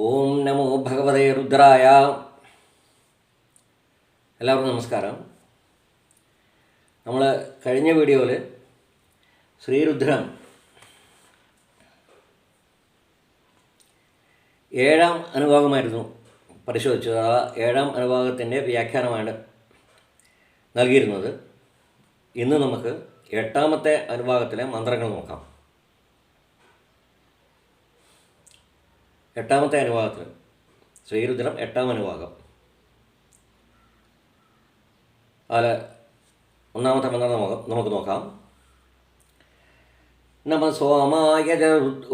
ഓം നമോ ഭഗവതേ രുദ്രായ. എല്ലാവർക്കും നമസ്കാരം. നമ്മൾ കഴിഞ്ഞ വീഡിയോയിൽ ശ്രീരുദ്രം ഏഴാം അനുഭാഗമായിരുന്നു പരിശോധിച്ചത്. ആ ഏഴാം അനുഭാഗത്തിന്റെ വ്യാഖ്യാനമാണ് നൽകിയിരുന്നത്. ഇന്ന് നമുക്ക് എട്ടാമത്തെ അനുഭാഗത്തിലെ മന്ത്രങ്ങൾ നോക്കാം. എട്ടാമത്തെ അനുഭാഗത്തിൽ ശ്രീരുദ്രം എട്ടാം അനുഭാഗം അതിൽ ഒന്നാമത്തെ മന്ത്രം നമുക്ക് നോക്കാം. നമ സോമായ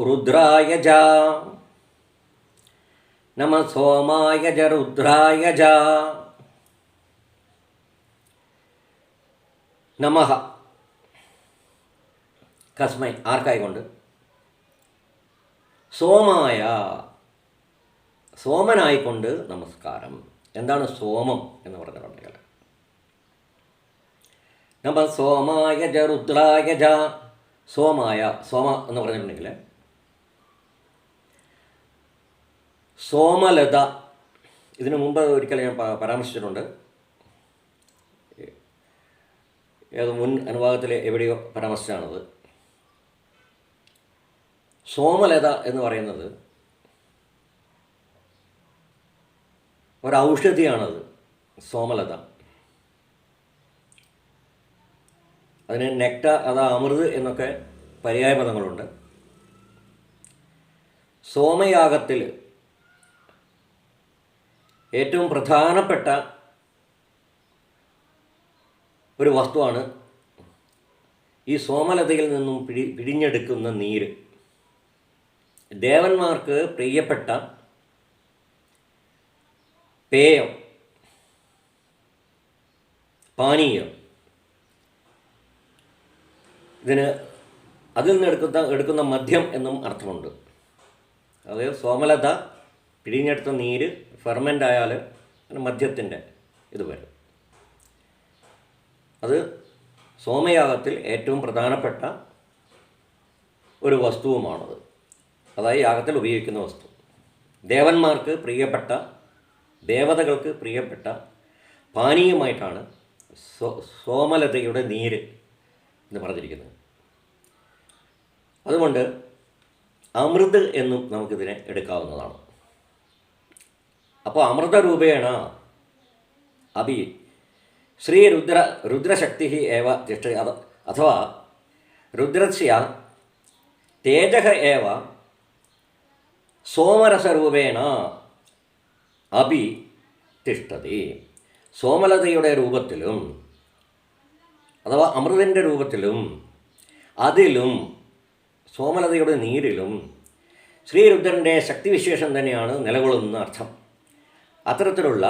രുദ്രായ ജ. നമ സോമായ ജ രുദ്രായ ജ. നമ. കസ്മൈ ആർക്കായിക്കൊണ്ട്? സോമായ സോമനായിക്കൊണ്ട് നമസ്കാരം. എന്താണ് സോമം എന്ന് പറഞ്ഞിട്ടുണ്ടെങ്കിൽ നമ സോമായ ജ രുദ്രായ ജ സോമായ സോമ എന്ന് പറഞ്ഞിട്ടുണ്ടെങ്കിൽ സോമലത ഇതിനു മുമ്പ് ഒരിക്കൽ ഞാൻ പരാമർശിച്ചിട്ടുണ്ട്. ഏത് മുൻ അനുഭാഗത്തിൽ എവിടെയോ പരാമർശിച്ചാണത് സോമലത എന്ന് പറയുന്നത് ഒരു ഔഷധിയാണത് സോമലത. അതിന് നെക്ട അതാ അമൃത് എന്നൊക്കെ പര്യായ പദങ്ങളുണ്ട് സോമയാഗത്തിൽ ഏറ്റവും പ്രധാനപ്പെട്ട ഒരു വസ്തുവാണ് ഈ സോമലതയിൽ നിന്നും പിടി പിടിഞ്ഞെടുക്കുന്ന നീര്. ദേവന്മാർക്ക് പ്രിയപ്പെട്ട പേയം പാനീയം. ഇതിന് അതിൽ നിന്ന് എടുക്കുന്ന എടുക്കുന്ന മദ്യം എന്നും അർത്ഥമുണ്ട്. അതായത് സോമലത പിഴിഞ്ഞെടുത്ത നീര് ഫെർമെന്റ് ആയാൽ മദ്യത്തിന്റെ ഇത് വരും. അത് സോമയാഗത്തിൽ ഏറ്റവും പ്രധാനപ്പെട്ട ഒരു വസ്തുവുമാണത്. അതായത് യാഗത്തിൽ ഉപയോഗിക്കുന്ന വസ്തു. ദേവന്മാർക്ക് പ്രിയപ്പെട്ട ദേവതകൾക്ക് പ്രിയപ്പെട്ട പാനീയമായിട്ടാണ് സോ സോമലതയുടെ നീര് എന്ന് പറഞ്ഞിരിക്കുന്നത്. അതുകൊണ്ട് അമൃത് എന്നും നമുക്കിതിനെ എടുക്കാവുന്നതാണ്. അപ്പോൾ അമൃതരൂപേണ അഭി ശ്രീ രുദ്ര രുദ്രശക്തി ഏവ തിഷ്ഠ അഥവാ രുദ്രസ്യ തേജ ഏവ സോമരസരൂപേണ അഭി തിഷ്ഠതി സോമലതയുടെ രൂപത്തിലും അഥവാ അമൃതിന്റെ രൂപത്തിലും അതിലും സോമലതയുടെ നീരിലും ശ്രീരുദ്രന്റെ ശക്തിവിശേഷം തന്നെയാണ് നിലകൊള്ളുന്ന അർത്ഥം. അത്തരത്തിലുള്ള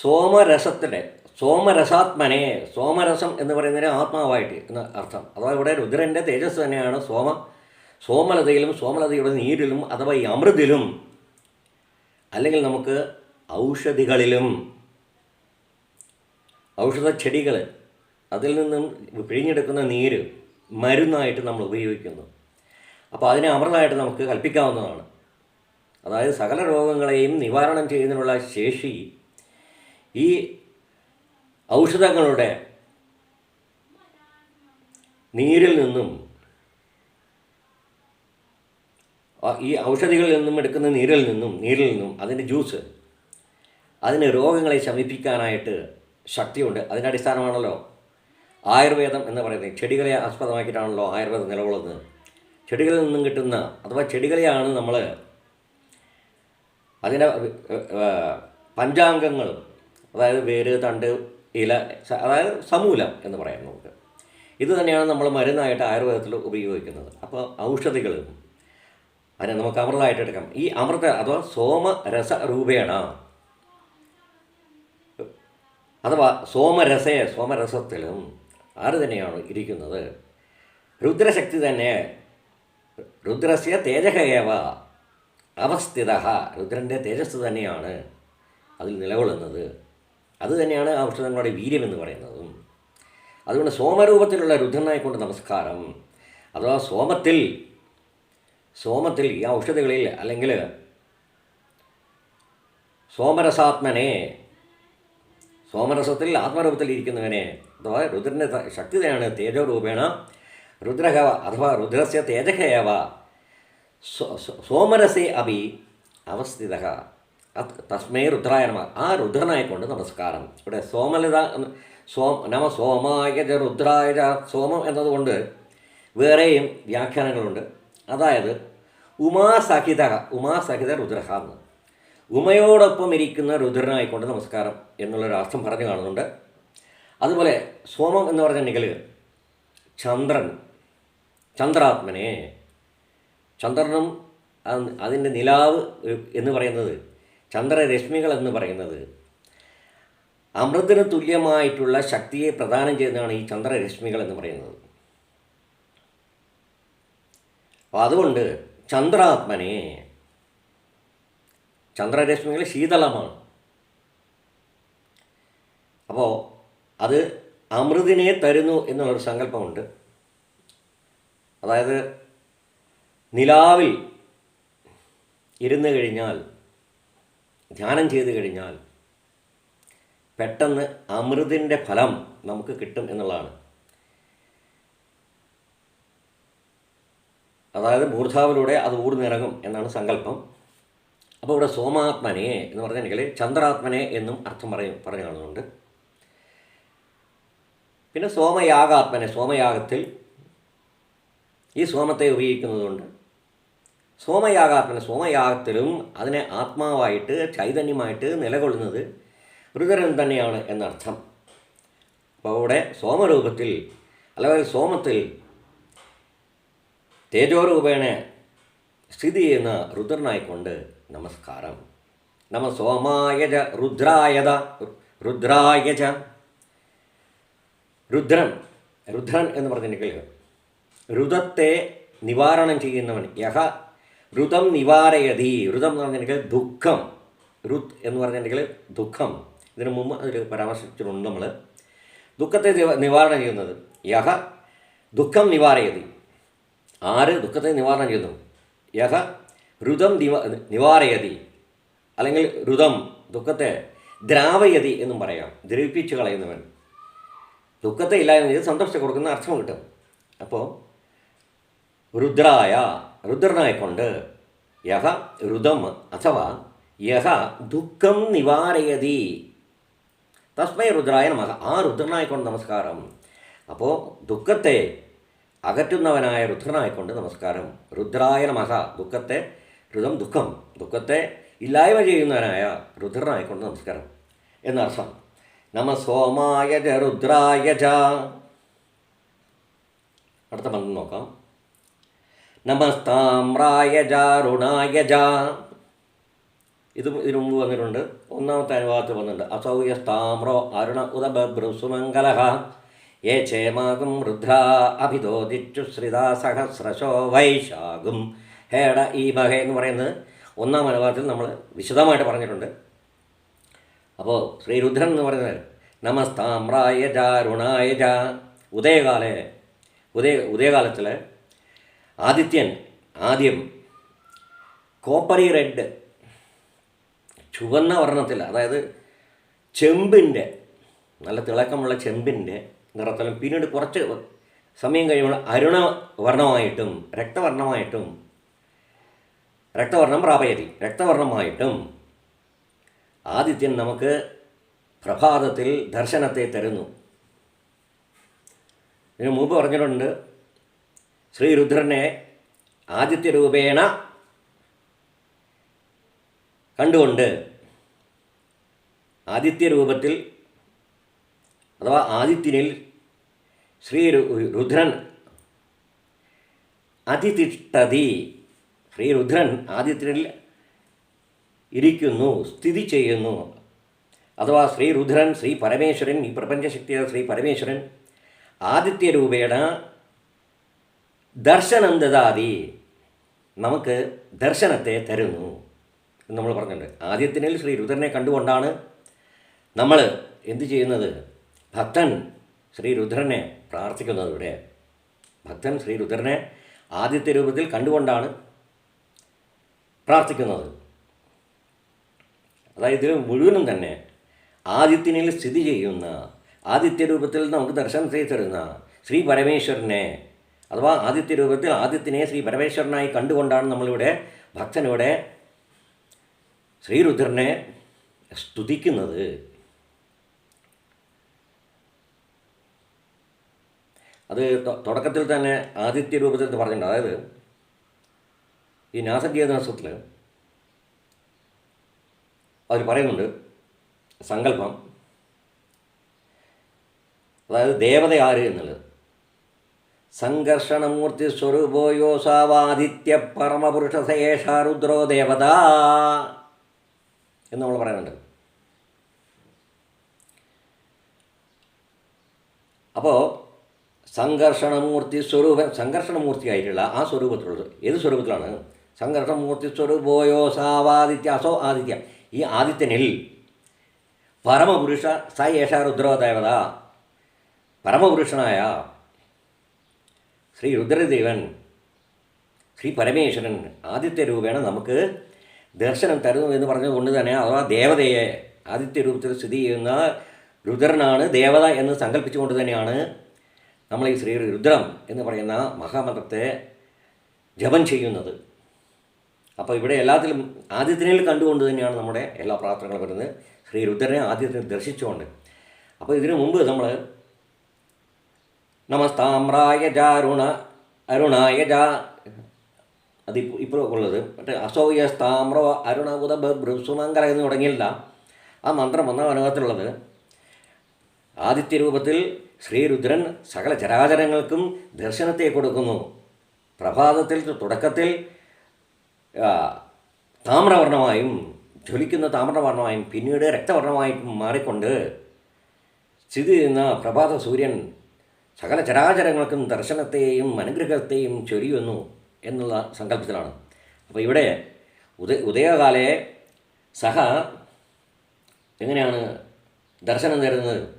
സോമരസത്തിന്റെ സോമരസാത്മനെ സോമരസം എന്ന് പറയുന്നതിന് ആത്മാവായിട്ട് എന്ന അർത്ഥം. അഥവാ ഇവിടെ രുദ്രന്റെ തേജസ് തന്നെയാണ് സോമ സോമലതയിലും സോമലതയുടെ നീരിലും അഥവാ ഈ അമൃതിലും അല്ലെങ്കിൽ നമുക്ക് ഔഷധികളിലും. ഔഷധ ചെടികൾ അതിൽ നിന്നും പിഴിഞ്ഞെടുക്കുന്ന നീര് മരുന്നായിട്ട് നമ്മൾ ഉപയോഗിക്കുന്നു. അപ്പോൾ അതിനെ അമൃതമായിട്ട് നമുക്ക് കൽപ്പിക്കാവുന്നതാണ്. അതായത് സകല രോഗങ്ങളെയും നിവാരണം ചെയ്യുന്നതിനുള്ള ശേഷി ഈ ഔഷധങ്ങളുടെ നീരിൽ നിന്നും ആ ഈ ഔഷധികളിൽ നിന്നും എടുക്കുന്ന നീരിൽ നിന്നും നീരിൽ നിന്നും അതിന്റെ ജ്യൂസ് അതിന് രോഗങ്ങളെ ശമിപ്പിക്കാനായിട്ട് ശക്തിയുണ്ട്. അതിന്റെ അടിസ്ഥാനമാണല്ലോ ആയുർവേദം എന്ന് പറയുന്നത്. ചെടികളെ ആസ്പദമാക്കിയിട്ടാണല്ലോ ആയുർവേദം നിലകൊള്ളുന്നത്. ചെടികളിൽ നിന്നും കിട്ടുന്ന അഥവാ ചെടികളെയാണ് നമ്മൾ അതിന്റെ പഞ്ചാംഗങ്ങൾ അതായത് വേര് തണ്ട് ഇല അതായത് സമൂലം എന്ന് പറയാം നമുക്ക്. ഇത് തന്നെയാണ് നമ്മൾ മരുന്നായിട്ട് ആയുർവേദത്തിൽ ഉപയോഗിക്കുന്നത്. അപ്പോൾ ഔഷധികൾ അതിനെ നമുക്ക് അമൃതമായിട്ട് എടുക്കാം. ഈ അമൃത അഥവാ സോമരസ രൂപേണ അഥവാ സോമരസയെ സോമരസത്തിലും ആര് തന്നെയാണ് ഇരിക്കുന്നത്? രുദ്രശക്തി തന്നെ. രുദ്രസ്യ തേജഹേവ അവസ്ഥിത. രുദ്രന്റെ തേജസ് തന്നെയാണ് അതിൽ നിലകൊള്ളുന്നത്. അത് തന്നെയാണ് ആ വീര്യം എന്ന് പറയുന്നതും. അതുകൊണ്ട് സോമരൂപത്തിലുള്ള രുദ്രനായിക്കൊണ്ട് നമസ്കാരം. അഥവാ സോമത്തിൽ സോമത്തിൽ ഈ ഔഷധികളിൽ അല്ലെങ്കിൽ സോമരസാത്മനെ സോമരസത്തിൽ ആത്മരൂപത്തിൽ ഇരിക്കുന്നവനെ അഥവാ രുദ്രന്റെ ശക്തിയാണ് തേജോരൂപേണ രുദ്രഹവ അഥവാ രുദ്രസ്യ സോ- സോമരസേ അഭി അവസ്ഥിത. തസ്മേ രുദ്രായ നമ ആ രുദ്രനായിക്കൊണ്ട് നമസ്കാരം. ഇവിടെ സോമലത സോം നമ സോമായ രുദ്രായ സോമം എന്നതുകൊണ്ട് വേറെയും വ്യാഖ്യാനങ്ങളുണ്ട്. അതായത് ഉമാസഹിത ഉമാസഹിത രുദ്രഹ എന്ന് ഉമയോടൊപ്പം ഇരിക്കുന്ന രുദ്രനായിക്കൊണ്ട് നമസ്കാരം എന്നുള്ളൊരു അർത്ഥം പറഞ്ഞു കാണുന്നുണ്ട്. അതുപോലെ സോമം എന്ന് പറഞ്ഞ പറഞ്ഞിട്ടുണ്ടെങ്കിൽ ചന്ദ്രൻ ചന്ദ്രാത്മനെ. ചന്ദ്രനും അത് അതിന്റെ നിലാവ് എന്ന് പറയുന്നത് ചന്ദ്രരശ്മികൾ എന്ന് പറയുന്നത്. അമൃതിന് തുല്യമായിട്ടുള്ള ശക്തിയെ പ്രദാനം ചെയ്യുന്നതാണ് ഈ ചന്ദ്രരശ്മികൾ എന്ന് പറയുന്നത്. അപ്പോൾ അതുകൊണ്ട് ചന്ദ്രാത്മനെ ചന്ദ്രരശ്മികൾ ശീതളമാണ്. അപ്പോൾ അത് അമൃതിനെ തരുന്നു എന്നുള്ളൊരു സങ്കല്പമുണ്ട്. അതായത് നിലാവിൽ ഇരുന്ന് കഴിഞ്ഞാൽ ധ്യാനം ചെയ്ത് കഴിഞ്ഞാൽ പെട്ടെന്ന് അമൃതിന്റെ ഫലം നമുക്ക് കിട്ടും എന്നുള്ളതാണ്. അതായത് മൂർധാവിലൂടെ അത് ഊർന്നിറങ്ങും എന്നാണ് സങ്കല്പം. അപ്പോൾ ഇവിടെ സോമാത്മനെ എന്ന് പറഞ്ഞിട്ടുണ്ടെങ്കിൽ ചന്ദ്രാത്മനെ എന്നും അർത്ഥം പറയും പറഞ്ഞു കാണുന്നുണ്ട്. പിന്നെ സോമയാഗാത്മനെ സോമയാഗത്തിൽ ഈ സോമത്തെ ഉപയോഗിക്കുന്നതുകൊണ്ട് സോമയാഗാത്മനെ സോമയാഗത്തിലും അതിനെ ആത്മാവായിട്ട് ചൈതന്യമായിട്ട് നിലകൊള്ളുന്നത് ഋതരൻ തന്നെയാണ് എന്നർത്ഥം. അപ്പോൾ അവിടെ സോമരൂപത്തിൽ അല്ലെങ്കിൽ സോമത്തിൽ തേജോരൂപേണ സ്ഥിതി ചെയ്യുന്ന രുദ്രനായിക്കൊണ്ട് നമസ്കാരം. നമ സോമായജ രുദ്രായത രുദ്രായജ രുദ്രൻ രുദ്രൻ എന്ന് പറഞ്ഞിട്ടുണ്ടെങ്കിൽ രുദത്തെ നിവാരണം ചെയ്യുന്നവൻ യഹ രുതം നിവാരയതി രുതം എന്ന് പറഞ്ഞിട്ടുണ്ടെങ്കിൽ ദുഃഖം. രുത് എന്ന് പറഞ്ഞിട്ടുണ്ടെങ്കിൽ ദുഃഖം. ഇതിനു മുമ്പ് അതിൽ പരാമർശിച്ചിട്ടുണ്ട് നമ്മൾ ദുഃഖത്തെ നിവ- നിവാരണം ചെയ്യുന്നത് യഹ ദുഃഖം നിവാരയതി ആര് ദുഃഖത്തെ നിവാരണം ചെയ്യുന്നു? യഥ രുതം നിവ നിവാരയതി. അല്ലെങ്കിൽ രുതം ദുഃഖത്തെ ദ്രാവയതി എന്നും പറയാം. ദ്രവിപ്പിച്ച് കളയുന്നവൻ. ദുഃഖത്തെ ഇല്ലായ്മ ചെയ്ത് സന്തോഷത്തെ കൊടുക്കുന്ന അർത്ഥം കിട്ടും. അപ്പോൾ രുദ്രായ രുദ്രനായിക്കൊണ്ട് യഹ രുദം അഥവാ യഹ ദുഃഖം നിവാരയതി. തസ്മൈ രുദ്രായ നമ. ആ രുദ്രനായിക്കൊണ്ട് നമസ്കാരം. അപ്പോൾ ദുഃഖത്തെ അകറ്റുന്നവനായ രുദ്രനായിക്കൊണ്ട് നമസ്കാരം. രുദ്രായ നമഃ. ദുഃഖത്തെ രുദം ദുഃഖം. ദുഃഖത്തെ ഇല്ലായ്മ ചെയ്യുന്നവനായ രുദ്രനായിക്കൊണ്ട് നമസ്കാരം. എന്നർത്ഥം നമ സോമായ ജ രുദ്രായ ജ. അടുത്ത മന്ത്രം നോക്കാം. നമസ്താമ്രായ ജാരുണായ ജ. ഇത് ഇതിനു മുമ്പ് വന്നിട്ടുണ്ട്. ഒന്നാമത്തെ അനുവാദത്തിൽ വന്നിട്ടുണ്ട്. അസൗയസ്താമ്രോ അരുണ ഉദബഭ്രുസുമംഗല യേ ക്ഷേമാകും വൃദ്ധ അഭിതോദിച്ചു ശ്രിതാ സഹസ്രശോ വൈശാകും ഹേട ഈ ബഹ എന്ന് പറയുന്നത് ഒന്നാം അനുവാദത്തിൽ നമ്മൾ വിശദമായിട്ട് പറഞ്ഞിട്ടുണ്ട്. അപ്പോൾ ശ്രീരുദ്രൻ എന്ന് പറയുന്നത് നമസ്താമ്രായ ജാരുണായ രുണായ ജ ഉദയകാലെ ഉദയ ഉദയകാലത്തിൽ ആദിത്യൻ ആദ്യം കോപ്പറി റെഡ് ചുവന്ന വർണത്തിൽ അതായത് ചെമ്പിന്റെ നല്ല തിളക്കമുള്ള ചെമ്പിന്റെ നിറത്തിലും പിന്നീട് കുറച്ച് സമയം കഴിയുമ്പോൾ അരുണ വർണമായിട്ടും രക്തവർണമായിട്ടും രക്തവർണം പ്രാപയതി. രക്തവർണമായിട്ടും ആദിത്യൻ നമുക്ക് പ്രഭാതത്തിൽ ദർശനത്തെ തരുന്നു. ഇതിനു മുമ്പ് പറഞ്ഞിട്ടുണ്ട് ശ്രീരുദ്രനെ ആദിത്യരൂപേണ കണ്ടുകൊണ്ട് ആദിത്യരൂപത്തിൽ അഥവാ ആദിത്യനിൽ ശ്രീ രുദ്രൻ അതിതിഷ്ഠതി ശ്രീ രുദ്രൻ ആദിത്യനിൽ ഇരിക്കുന്നു സ്ഥിതി ചെയ്യുന്നു. അഥവാ ശ്രീ രുദ്രൻ ശ്രീ പരമേശ്വരൻ ഈ പ്രപഞ്ചശക്തിയായ ശ്രീ പരമേശ്വരൻ ആദിത്യരൂപേണ ദർശനം ദദാതി നമുക്ക് ദർശനത്തെ തരുന്നു എന്ന് നമ്മൾ പറഞ്ഞിട്ടുണ്ട്. ആദ്യത്തിനിൽ ശ്രീ രുദ്രനെ കണ്ടുകൊണ്ടാണ് നമ്മൾ എന്തു ചെയ്യുന്നത്? ഭക്തൻ ശ്രീ രുദ്രനെ പ്രാർത്ഥിക്കുന്നത് ഇവിടെ ഭക്തൻ ശ്രീ രുദ്രനെ ആദ്യത്തെ രൂപത്തിൽ കണ്ടുകൊണ്ടാണ് പ്രാർത്ഥിക്കുന്നത്. അതായത് ഇതിൽ മുഴുവനും തന്നെ ആദിത്യനിൽ സ്ഥിതി ചെയ്യുന്ന ആദിത്യ രൂപത്തിൽ നമുക്ക് ദർശനം ചെയ്തു തരുന്ന ശ്രീ പരമേശ്വരനെ അഥവാ ആദിത്യ രൂപത്തിൽ ആദിത്യനെ ശ്രീ പരമേശ്വരനായി കണ്ടുകൊണ്ടാണ് നമ്മളിവിടെ ഭക്തനിവിടെ ശ്രീരുദ്രനെ സ്തുതിക്കുന്നത്. അത് തുടക്കത്തിൽ തന്നെ ആദിത്യ രൂപത്തിൽ പറഞ്ഞിട്ടുണ്ട്. അതായത് ഈ നാസകീയദാസത്തിൽ അവർ പറയുന്നുണ്ട് സങ്കല്പം അതായത് ദേവത ആര് എന്നുള്ളത്. സംഘർഷണമൂർത്തി സ്വരൂപോ യോസാവാദിത്യ പരമപുരുഷ രുദ്രോ ദേവത എന്ന് നമ്മൾ പറയുന്നുണ്ട്. അപ്പോൾ സംഘർഷണമൂർത്തി സ്വരൂപ സംഘർഷണമൂർത്തിയായിട്ടുള്ള ആ സ്വരൂപത്തിലുള്ളത്. ഏത് സ്വരൂപത്തിലാണ്? സംഘർഷണമൂർത്തി സ്വരൂപോയോ സാവാദിത്യ അസോ ആദിത്യ. ഈ ആദിത്യനിൽ പരമപുരുഷ സ യേഷ രുദ്രദേവത പരമപുരുഷനായ ശ്രീ രുദ്രദേവൻ ശ്രീ പരമേശ്വരൻ ആദിത്യ രൂപേണ നമുക്ക് ദർശനം തരുന്നു എന്ന് പറഞ്ഞതുകൊണ്ട് തന്നെ അഥവാ ദേവതയെ ആദിത്യ രൂപത്തിൽ സ്ഥിതി ചെയ്യുന്ന രുദ്രനാണ് ദേവത എന്ന് സങ്കല്പിച്ചുകൊണ്ട് തന്നെയാണ് നമ്മൾ ഈ ശ്രീ രുദ്രം എന്ന് പറയുന്ന മഹാമന്ത്രത്തെ ജപം ചെയ്യുന്നത്. അപ്പോൾ ഇവിടെ എല്ലാത്തിലും ആദ്യത്തിനിൽ കണ്ടുകൊണ്ട് തന്നെയാണ് നമ്മുടെ എല്ലാ പ്രാർത്ഥനകളും വരുന്നത്. ശ്രീ രുദ്രനെ ആദ്യത്തിന് ദർശിച്ചുകൊണ്ട്. അപ്പോൾ ഇതിനു മുമ്പ് നമ്മൾ നമസ്താമ്രായ ജാരുണ അരുണായ ജാ അത് ഇപ്പോൾ ഇപ്പോൾ ഉള്ളത്. മറ്റേ അസൗയ സ്ഥാമ്രോ അരുണകുത ബൃസുമംഗല എന്ന് തുടങ്ങിയില്ല ആ മന്ത്രം വന്ന അനുഭവത്തിലുള്ളത് ആദിത്യ രൂപത്തിൽ ശ്രീരുദ്രൻ സകല ചരാചരങ്ങൾക്കും ദർശനത്തെ കൊടുക്കുന്നു. പ്രഭാതത്തിൽ തുടക്കത്തിൽ താമ്രവർണമായും ജ്വലിക്കുന്ന താമ്രവർണമായും പിന്നീട് രക്തവർണമായും മാറിക്കൊണ്ട് സ്ഥിതി ചെയ്യുന്ന പ്രഭാത സൂര്യൻ സകല ചരാചരങ്ങൾക്കും ദർശനത്തെയും അനുഗ്രഹത്തെയും ചൊരിയുന്നു എന്നുള്ള സങ്കല്പത്തിലാണ്. അപ്പോൾ ഇവിടെ ഉദ ഉദയകാലയെ സഹ എങ്ങനെയാണ് ദർശനം തരുന്നത്?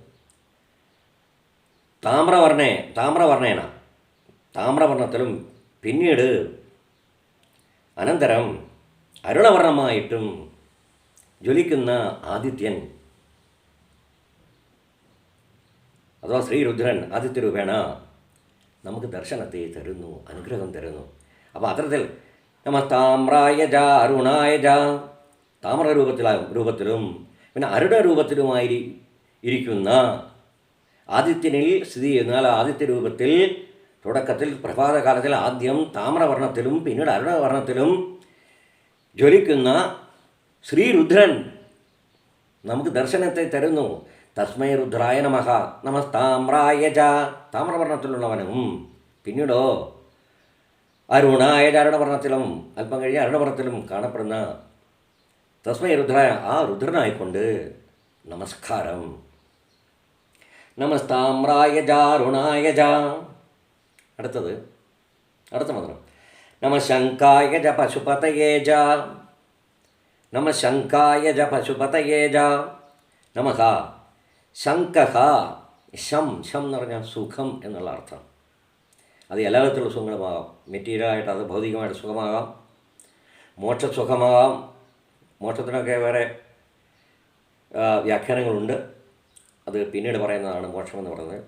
താമ്രവർണേ താമ്രവർണേന. താമ്രവർണത്തിലും പിന്നീട് അനന്തരം അരുണവർണമായിട്ടും ജ്വലിക്കുന്ന ആദിത്യൻ. അഥവാ ശ്രീരുദ്രൻ ആദിത്യരൂപേണ നമുക്ക് ദർശനത്തെ തരുന്നു അനുഗ്രഹം തരുന്നു. അപ്പോൾ അത്തരത്തിൽ നമ്മ താമ്രായ ജ അരുണായ ജ താമ്ര രൂപത്തിലാ പിന്നെ അരുണ രൂപത്തിലുമായി ഇരിക്കുന്ന ആദിത്യനിൽ സ്ഥിതി ചെയ്യുന്നാൽ ആദിത്യ രൂപത്തിൽ തുടക്കത്തിൽ പ്രഭാതകാലത്തിൽ ആദ്യം താമ്രവർണത്തിലും പിന്നീട് അരുണവർണത്തിലും ജ്വലിക്കുന്ന ശ്രീരുദ്രൻ നമുക്ക് ദർശനത്തെ തരുന്നു. തസ്മൈ രുദ്രായ നമഹ നമസ്താമ്രായ ജ. താമ്രവർണത്തിലുള്ളവനും പിന്നീടോ അരുണായ അരുണവർണത്തിലും അല്പം കഴിഞ്ഞ അരുണവർണത്തിലും കാണപ്പെടുന്ന തസ്മൈ രുദ്രായ ആ രുദ്രനായിക്കൊണ്ട് നമസ്കാരം. നമസ്താമ്രായ ജാരുണായ അടുത്തത് അടുത്ത മന്ത്രം. നമ ശങ്കായ ജ പശുപതയേ ജ നമ ശങ്കായ ജ പശുപതയേ ജ നമഹ ശങ്കഹ ശം ശം എന്ന് പറഞ്ഞാൽ സുഖം എന്നുള്ള അർത്ഥം. അത് എല്ലാ വിധത്തിലുള്ള സുഖങ്ങളുമാകാം. മെറ്റീരിയലായിട്ട് അത് ഭൗതികമായിട്ട് സുഖമാകാം. മോക്ഷസുഖമാകാം. മോക്ഷത്തിനൊക്കെ വേറെ വ്യാഖ്യാനങ്ങളുണ്ട്. അത് പിന്നീട് പറയുന്നതാണ് മോക്ഷമെന്ന് പറയുന്നത്.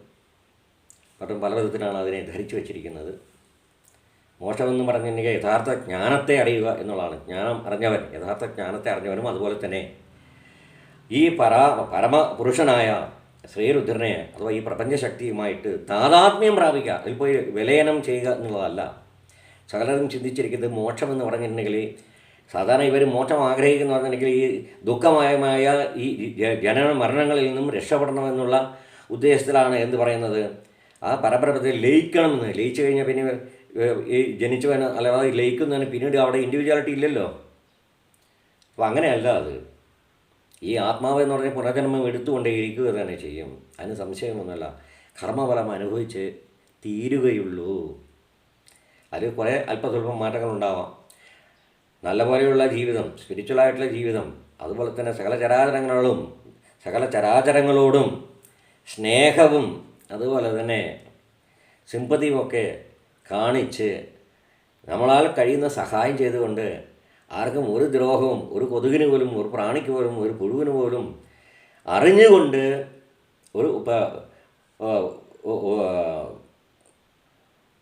പലരും പല വിധത്തിലാണ് അതിനെ ധരിച്ചു വച്ചിരിക്കുന്നത്. മോക്ഷമെന്ന് പറഞ്ഞിട്ടുണ്ടെങ്കിൽ യഥാർത്ഥ ജ്ഞാനത്തെ അറിയുക എന്നുള്ളതാണ്. ജ്ഞാനം അറിഞ്ഞവൻ യഥാർത്ഥ ജ്ഞാനത്തെ അറിഞ്ഞവനും അതുപോലെ തന്നെ ഈ പരാ പരമപുരുഷനായ ശ്രീരുദ്രനെ അഥവാ ഈ പ്രപഞ്ചശക്തിയുമായിട്ട് താതാത്മ്യം പ്രാപിക്കുക. അതിൽ പോയി വിലയനം ചെയ്യുക എന്നുള്ളതല്ല. സകലരും ചിന്തിച്ചിരിക്കുന്നത് മോക്ഷം എന്ന് പറഞ്ഞിട്ടുണ്ടെങ്കിൽ സാധാരണ ഇവർ മോക്ഷം ആഗ്രഹിക്കുന്നു പറഞ്ഞിട്ടുണ്ടെങ്കിൽ ഈ ദുഃഖമയമായ ഈ ജനന മരണങ്ങളിൽ നിന്നും രക്ഷപ്പെടണമെന്നുള്ള ഉദ്ദേശത്തിലാണ് എന്ത് പറയുന്നത്? ആ പരബ്രഹ്മത്തിൽ ലയിക്കണമെന്ന്. ലയിച്ചു കഴിഞ്ഞാൽ പിന്നെ ഈ ജനിച്ചവന് അല്ലാതെ ലയിക്കുന്നതിന് പിന്നീട് അവിടെ ഇൻഡിവിജ്വാലിറ്റി ഇല്ലല്ലോ. അപ്പോൾ അങ്ങനെയല്ല അത്. ഈ ആത്മാവ് എന്ന് പറഞ്ഞ പുനർജന്മം എടുത്തുകൊണ്ടേയിരിക്കുക തന്നെ ചെയ്യും. അതിന് സംശയമൊന്നുമല്ല. കർമ്മഫലം അനുഭവിച്ച് തീരുകയുള്ളൂ. അതിൽ കുറേ അല്പസ്വല്പം മാറ്റങ്ങളുണ്ടാവാം. നല്ല പോലെയുള്ള ജീവിതം സ്പിരിച്വലായിട്ടുള്ള ജീവിതം അതുപോലെ തന്നെ സകല ചരാചരങ്ങളോടും സകല ചരാചരങ്ങളോടും സ്നേഹവും അതുപോലെ തന്നെ സിമ്പതിയുമൊക്കെ കാണിച്ച് നമ്മളാൽ കഴിയുന്ന സഹായം ചെയ്തുകൊണ്ട് ആർക്കും ഒരു ദ്രോഹവും ഒരു കൊതുകിന് പോലും ഒരു പ്രാണിക്ക് പോലും ഒരു പുഴുവിന് പോലും അറിഞ്ഞുകൊണ്ട് ഒരു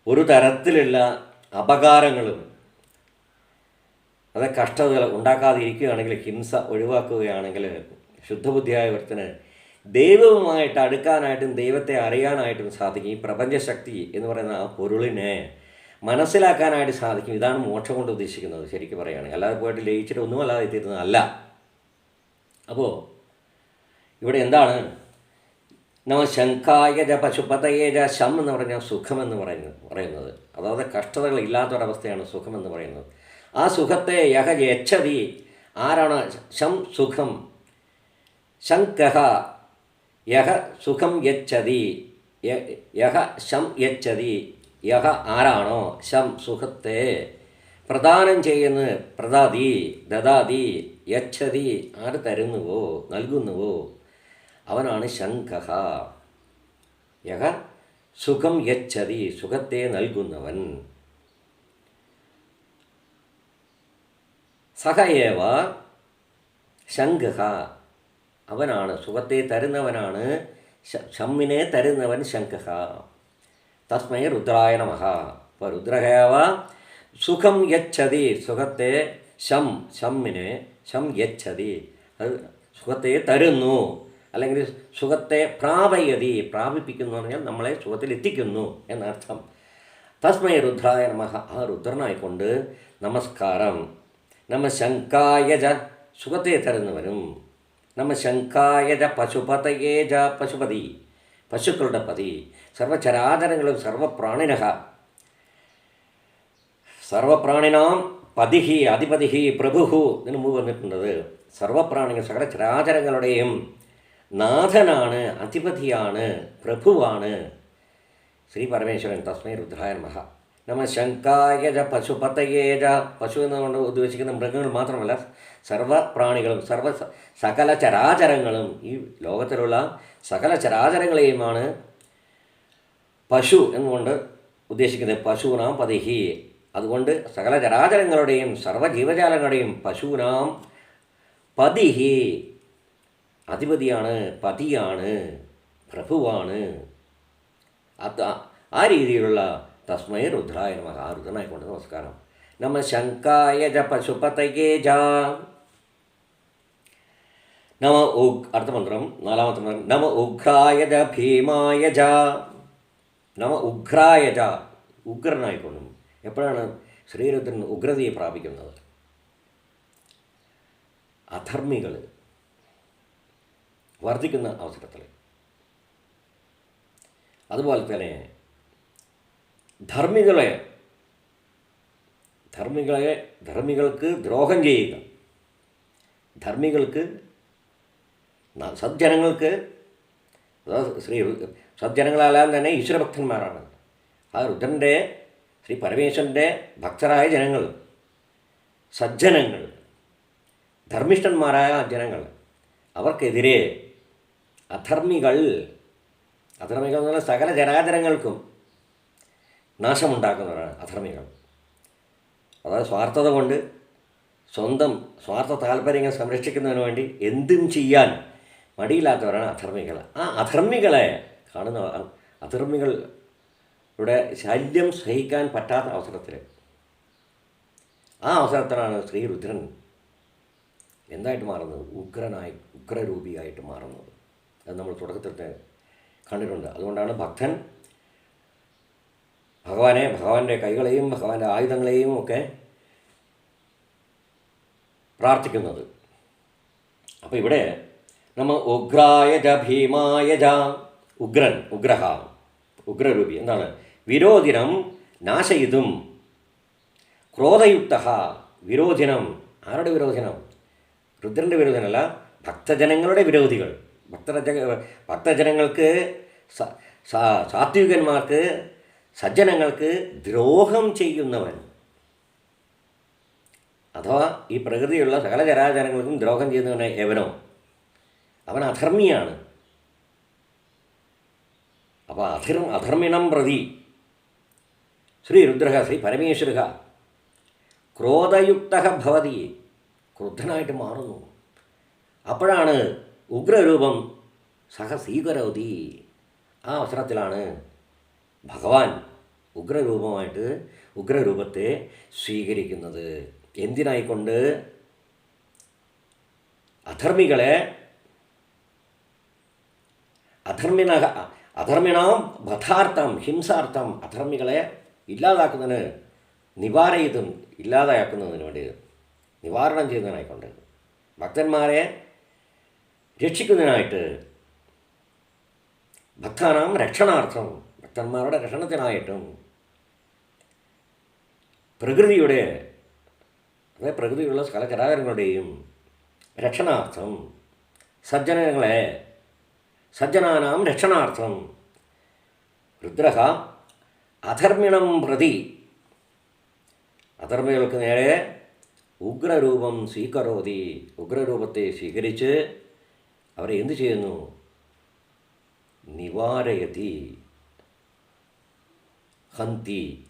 ഒരു തരത്തിലുള്ള അപകാരങ്ങളും അത് കഷ്ടതകൾ ഉണ്ടാക്കാതിരിക്കുകയാണെങ്കിൽ ഹിംസ ഒഴിവാക്കുകയാണെങ്കിൽ ശുദ്ധബുദ്ധിയായ ഒരുത്തിന് ദൈവവുമായിട്ട് അടുക്കാനായിട്ടും ദൈവത്തെ അറിയാനായിട്ടും സാധിക്കും. ഈ പ്രപഞ്ചശക്തി എന്ന് പറയുന്ന ആ പൊരുളിനെ മനസ്സിലാക്കാനായിട്ട് സാധിക്കും. ഇതാണ് മോക്ഷം കൊണ്ട് ഉദ്ദേശിക്കുന്നത് ശരിക്കും പറയുകയാണെങ്കിൽ. അല്ലാതെ പോയിട്ട് ലയിച്ചിട്ട് ഒന്നും അല്ലാതെ എത്തിയിരുന്നതല്ല. അപ്പോൾ ഇവിടെ എന്താണ്? നമ്മൾ ശങ്കായ ജപ ശങ്കായജ ജ ശം എന്ന് പറഞ്ഞാൽ സുഖമെന്ന് പറയുന്നത് പറയുന്നത്. അതായത് കഷ്ടതകൾ ഇല്ലാത്തൊരവസ്ഥയാണ് സുഖമെന്ന് പറയുന്നത്. ആ സുഖത്തെ യഹ യച്ഛതി ആരാണ്? ശം സുഖം. ശങ്കഹ യഹ സുഖം യച്ഛതി യഹ ശം യച്ഛതി യഹ ആരാണോ? ശം സുഖത്തെ പ്രദാനം ചെയ്യുന്ന പ്രദാതി ദദാതി യച്ഛതി ആര് തരുന്നുവോ? നൽകുന്നുവോ? അവനാണ് ശങ്കഹ യഹ സുഖം യച്ഛതി സുഖത്തെ നൽകുന്നവൻ. സഹ ഏവ ശംഖ അവനാണ് സുഖത്തെ തരുന്നവനാണ് ഷമ്മിനെ തരുന്നവൻ ശംഖ തസ്മൈ രുദ്രായ നമഃ. അപ്പോൾ രുദ്രഹേവ സുഖം യച്ഛതി സുഖത്തെ ശം ശമ്മിനെ ശം യച്ഛതി. അത് സുഖത്തെ തരുന്നു. അല്ലെങ്കിൽ സുഖത്തെ പ്രാപയതി പ്രാപിപ്പിക്കുന്നു പറഞ്ഞാൽ നമ്മളെ സുഖത്തിൽ എത്തിക്കുന്നു എന്നർത്ഥം. തസ്മൈ രുദ്രായ നമ. ആ രുദ്രനായിക്കൊണ്ട് നമസ്കാരം. നമ്മ ശങ്കായജ സുഖത്തെ തരുന്നവനും നമ്മ ശങ്കായജ പശുപതയേജ പശുപതി. പശുക്കളുടെ പതി സർവചരാചരങ്ങളും സർവപ്രാണിന സർവപ്രാണിനാം പതിഹി അധിപതിഹി പ്രഭുഹു ഇതിന് മുമ്പ് വന്നിട്ടുള്ളത്. സർവപ്രാണികൾ സകല ചരാചരങ്ങളുടെയും നാഥനാണ് അധിപതിയാണ് പ്രഭുവാണ്. ശ്രീ പരമേശ്വരൻ തസ്മൈ രുദ്രായ നമഃ ശങ്കായര പശുപതയേര പശു എന്നുകൊണ്ട് ഉദ്ദേശിക്കുന്ന മൃഗങ്ങൾ മാത്രമല്ല സർവ പ്രാണികളും സർവ സകല ചരാചരങ്ങളും ഈ ലോകത്തിലുള്ള സകല ചരാചരങ്ങളെയുമാണ് പശു എന്നുകൊണ്ട് ഉദ്ദേശിക്കുന്നത്. പശുനാം പതിഹി. അതുകൊണ്ട് സകല ചരാചരങ്ങളുടെയും സർവ ജീവജാലങ്ങളുടെയും പശുനാം പതിഹി. അധിപതിയാണ് പതിയാണ് പ്രഭുവാണ്. ആ രീതിയിലുള്ള തസ്മൈ രുദ്രായ നമ ആ രുദ്രനായിക്കൊണ്ട് നമസ്കാരം നമ്മ ശങ്കായ ജ പശുപതയേ ജ നമ ഉഗ് അടുത്ത മന്ത്രം നാലാമത്തെ മന്ത്രം നമ ഉഘ്രായ ജ ഭീമായ ജ നമ ഉഘ്രായ ജ ഉഗ്രനായിക്കൊണ്ടും എപ്പോഴാണ് ശ്രീരുദ്രൻ ഉഗ്രതയെ പ്രാപിക്കുന്നത് അധർമ്മികൾ വർദ്ധിക്കുന്ന അവസരത്തിൽ. അതുപോലെ തന്നെ ധർമ്മികളെ ധർമ്മികളെ ധർമ്മികൾക്ക് ദ്രോഹം ചെയ്യുക. ധർമ്മികൾക്ക് സജ്ജനങ്ങൾക്ക് ശ്രീ സജ്ജനങ്ങളെല്ലാം തന്നെ ഈശ്വരഭക്തന്മാരാണ്. ആ രുദ്രന്റെ ശ്രീ പരമേശ്വരന്റെ ഭക്തരായ ജനങ്ങൾ സജ്ജനങ്ങൾ ധർമ്മിഷ്ഠന്മാരായ ജനങ്ങൾ അവർക്കെതിരെ അധർമ്മികൾ അധർമ്മികൾ എന്ന് പറഞ്ഞാൽ സകല ജനാചരങ്ങൾക്കും നാശമുണ്ടാക്കുന്നവരാണ് അധർമ്മികൾ അതായത് സ്വാർത്ഥത കൊണ്ട് സ്വന്തം സ്വാർത്ഥ താല്പര്യങ്ങൾ സംരക്ഷിക്കുന്നതിന് വേണ്ടി എന്തും ചെയ്യാൻ മടിയില്ലാത്തവരാണ് അധർമ്മികൾ. ആ അധർമ്മികളെ കാണുന്ന അധർമ്മികളുടെ ശല്യം സഹിക്കാൻ പറ്റാത്ത അവസരത്തിൽ ആ അവസരത്തിലാണ് ശ്രീ രുദ്രൻ എന്തായിട്ട് മാറുന്നത്? ഉഗ്രനായി ഉഗ്രരൂപിയായിട്ട് മാറുന്നത്. അത് നമ്മൾ തുടക്കത്തിൽ കണ്ടിട്ടുണ്ട്. അതുകൊണ്ടാണ് ഭക്തൻ ഭഗവാനെ ഭഗവാന്റെ കൈകളെയും ഭഗവാന്റെ ആയുധങ്ങളെയും ഒക്കെ പ്രാർത്ഥിക്കുന്നത്. അപ്പോൾ ഇവിടെ നമ്മൾ ഉഗ്രായ ജ ഭീമായ ജ ഉഗ്രൻ ഉഗ്രഹ ഉഗ്രരൂപി. എന്താണ്? വിരോധിനം നാശയിതും ക്രോധയുക്ത വിരോധിനം. ആരുടെ വിരോധിനം? രുദ്രന്റെ വിരോധനല്ല ഭക്തജനങ്ങളുടെ വിരോധികൾ. ഭക്തജ ഭക്തജനങ്ങൾക്ക് സാത്വികന്മാർക്ക് സജ്ജനങ്ങൾക്ക് ദ്രോഹം ചെയ്യുന്നവൻ. അഥവാ ഈ പ്രകൃതിയുള്ള സകല ചരാചരങ്ങൾക്കും ദ്രോഹം ചെയ്യുന്നവനെ എവനോ? അവൻ അധർമ്മിയാണ്. അപ്പോൾ അധർ അധർമ്മിണം പ്രതി. ശ്രീ രുദ്രഹ ശ്രീ പരമേശ്വര ക്രോധയുക്ത ഭവതി ക്രുദ്ധനായിട്ട് മാറുന്നു. അപ്പോഴാണ് ഉഗ്രരൂപം സഹ സ്വീകരോതി ആ അവസരത്തിലാണ് ഭഗവാൻ ഉഗ്രരൂപമായിട്ട് ഉഗ്രരൂപത്തെ സ്വീകരിക്കുന്നത്. എന്തിനായിക്കൊണ്ട്? അധർമ്മികളെ അധർമ്മിണ അധർമ്മിണാം വധാർത്ഥം ഹിംസാർത്ഥം അധർമ്മികളെ ഇല്ലാതാക്കുന്നതിന് നിവാരയിതും ഇല്ലാതാക്കുന്നതിന് വേണ്ടി നിവാരണം ചെയ്യുന്നതിനായിക്കൊണ്ട് ഭക്തന്മാരെ രക്ഷിക്കുന്നതിനായിട്ട് ഭക്താനാം രക്ഷണാർത്ഥം ഭക്തന്മാരുടെ രക്ഷണത്തിനായിട്ടും പ്രകൃതിയുടെ അതായത് പ്രകൃതിയുള്ള സകല ചരാചരങ്ങളുടെയും രക്ഷണാർത്ഥം സജ്ജനങ്ങളെ സജ്ജനാനാം രക്ഷണാർത്ഥം രുദ്ര അധർമ്മിണം പ്രതി. അധർമ്മികൾക്ക് നേരെ ഉഗ്രരൂപം സ്വീകരോതി. ഉഗ്രരൂപത്തെ സ്വീകരിച്ച് അവരെ എന്തു ചെയ്യുന്നു? നിവാരയതി. ഹന്തി.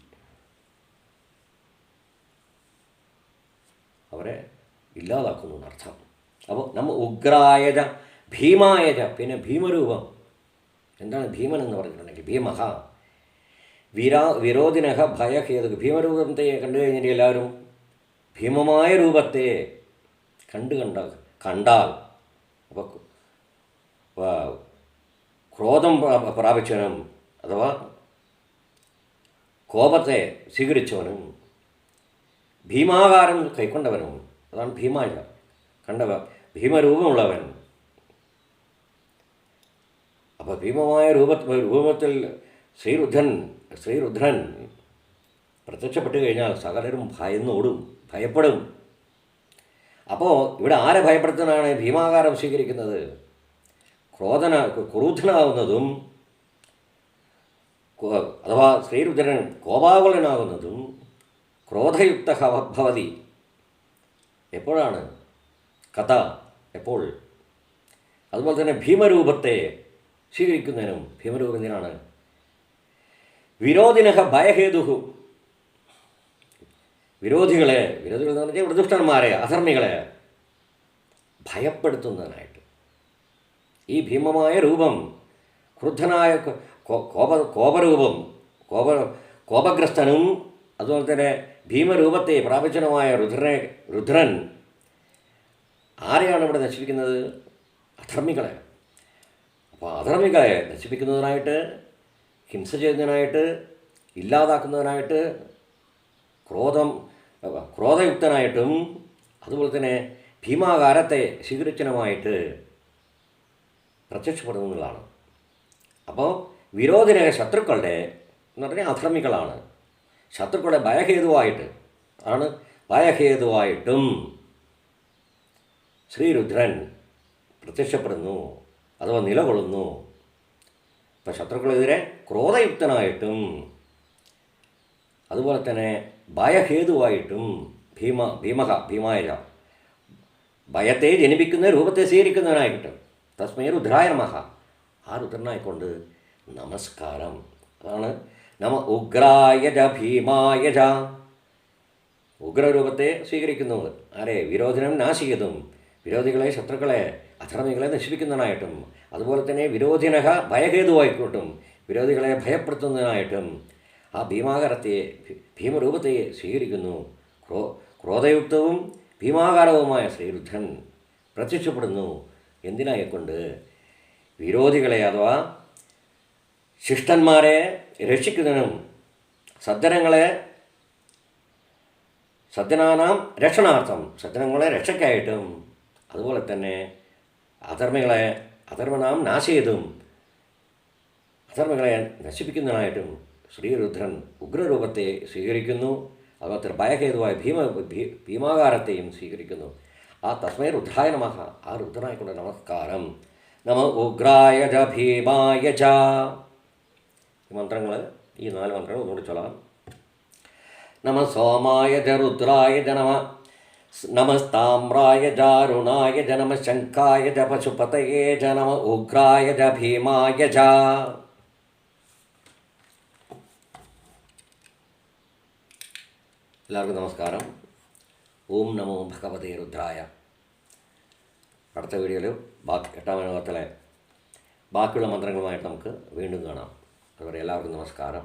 അവരെ ഇല്ലാതാക്കുന്നു എന്നർത്ഥം. അപ്പോൾ നമ്മൾ ഉഗ്രായജ ഭീമായജ പിന്നെ ഭീമരൂപം. എന്താണ് ഭീമൻ എന്ന് പറഞ്ഞിട്ടുണ്ടെങ്കിൽ ഭീമഹ. വിരാ വിരോധിനഹ ഭയഹേതു ഭീമരൂപത്തെ കണ്ടു കഴിഞ്ഞിട്ട് എല്ലാവരും ഭീമമായ രൂപത്തെ കണ്ടു കണ്ട കണ്ടാൽ അപ്പോൾ ക്രോധം പ്രാപിച്ചനും അഥവാ കോപത്തെ സ്വീകരിച്ചവനും ഭീമാകാരം കൈക്കൊണ്ടവനും. അതാണ് ഭീമായ. കണ്ടവ ഭീമരൂപമുള്ളവൻ. അപ്പോൾ ഭീമമായ രൂപ രൂപത്തിൽ ശ്രീരുദ്രൻ ശ്രീരുദ്രൻ പ്രത്യക്ഷപ്പെട്ടു കഴിഞ്ഞാൽ സകലരും ഭയന്നോടും ഭയപ്പെടും. അപ്പോൾ ഇവിടെ ആരെ ഭയപ്പെടുത്തുന്നതാണ് ഭീമാകാരം സ്വീകരിക്കുന്നത്? ക്രോധന ക്രൂധനാവുന്നതും അഥവാ ശ്രീരുദ്രൻ കോപാകുലനാകുന്നതും ക്രോധയുക്ത ഭവതി. എപ്പോഴാണ്? കഥ എപ്പോൾ? അതുപോലെ തന്നെ ഭീമരൂപത്തെ സ്വീകരിക്കുന്നതിനും ഭീമരൂപം എന്തിനാണ്? വിരോധിനഹ ഭയഹേതുഹു. വിരോധികളെ വിരോധികൾ എന്ന് പറഞ്ഞാൽ വൃദുഷ്ടന്മാരെ അധർമ്മികളെ ഭയപ്പെടുത്തുന്നതിനായിട്ട്. ഈ ഭീമമായ രൂപം ക്രുദ്ധനായ കോപ കോപരൂപം കോപ കോപഗ്രസ്തനും അതുപോലെ തന്നെ ഭീമരൂപത്തെ പ്രാപിച്ചനുമായ രുദ്രനെ രുദ്രൻ ആരെയാണ് ഇവിടെ നശിപ്പിക്കുന്നത്? അധർമ്മികളെ. അപ്പോൾ അധർമ്മികളെ നശിപ്പിക്കുന്നതിനായിട്ട് ഹിംസ ചെയ്യുന്നതിനായിട്ട് ഇല്ലാതാക്കുന്നതിനായിട്ട് ക്രോധം ക്രോധയുക്തനായിട്ടും അതുപോലെ തന്നെ ഭീമാകാരത്തെ സ്വീകരിച്ചനുമായിട്ട് പ്രത്യക്ഷപ്പെടുന്നതാണ്. അപ്പോൾ വിരോധിനെ ശത്രുക്കളുടെ എന്ന് പറഞ്ഞാൽ അധർമ്മികളാണ്. ശത്രുക്കളുടെ ഭയഹേതുവായിട്ട് ആണ് ഭയഹേതുവായിട്ടും ശ്രീരുദ്രൻ പ്രത്യക്ഷപ്പെടുന്നു അഥവാ നിലകൊള്ളുന്നു. ഇപ്പം ശത്രുക്കളെതിരെ ക്രോധയുക്തനായിട്ടും അതുപോലെ തന്നെ ഭയഹേതുവായിട്ടും ഭീമ ഭീമക ഭീമായ ഭയത്തെ ജനിപ്പിക്കുന്ന രൂപത്തെ സ്വീകരിക്കുന്നവനായിട്ട്. തസ്മൈ രുദ്രായ മഹ ആ രുദ്രനായിക്കൊണ്ട് നമസ്കാരം. അതാണ് നമ ഉഗ്രായജ ഭീമായജ ഉഗ്രരൂപത്തെ സ്വീകരിക്കുന്നു. ആരെ? വിരോധനം നാശിക്കതും വിരോധികളെ ശത്രുക്കളെ അധർമ്മികളെ നശിപ്പിക്കുന്നതിനായിട്ടും അതുപോലെ തന്നെ വിരോധിനഹ ഭയഹേതുവായിക്കോട്ടും വിരോധികളെ ഭയപ്പെടുത്തുന്നതിനായിട്ടും ആ ഭീമാകാരത്തെ ഭീമരൂപത്തെ സ്വീകരിക്കുന്നു. ക്രോ ക്രോധയുക്തവും ഭീമാകാരവുമായ ശ്രീരുദ്ധൻ പ്രത്യക്ഷപ്പെടുന്നു. എന്തിനായിക്കൊണ്ട്? വിരോധികളെ അഥവാ ശിഷ്ടന്മാരെ രക്ഷിക്കുന്നതിനും സജ്ജനങ്ങളെ സജ്ജനാനാം രക്ഷണാർത്ഥം സജ്ജനങ്ങളെ രക്ഷയ്ക്കായിട്ടും അതുപോലെ തന്നെ അധർമ്മികളെ അധർമ്മനാം നാശയതും അധർമ്മികളെ നശിപ്പിക്കുന്നതിനായിട്ടും ശ്രീരുദ്രൻ ഉഗ്രരൂപത്തെ സ്വീകരിക്കുന്നു. അതുപോലെ ഭയഹേതുവായ ഭീമ ഭീമാകാരത്തെയും സ്വീകരിക്കുന്നു. ആ തസ്മൈ രുദ്രായ നമ. ആ രുദ്രനായിക്കൊണ്ട് നമസ്കാരം. നമ ഉഗ്രായ ഭീമായ ഈ മന്ത്രങ്ങൾ ഈ നാല് മന്ത്രങ്ങൾ ഒന്നുകൂടി ചൊല്ലാം നമ സോമായ ജ രുദ്രായ ജനമ നമ നമസ്താമ്രായ ജാരുണായ ജനമ നമ ശങ്കായ ജ പശുപതയേ ഉഗ്രായ ജ ഭീമായ ജ. എല്ലാവർക്കും നമസ്കാരം. ഓം നമോ ഭഗവതേ രുദ്രായ. അടുത്ത വീഡിയോയിൽ ബാക്കി എട്ടാം അനുഭവത്തിലെ ബാക്കിയുള്ള മന്ത്രങ്ങളുമായിട്ട് നമുക്ക് വീണ്ടും കാണാം. അതുവരെ എല്ലാവർക്കും നമസ്കാരം.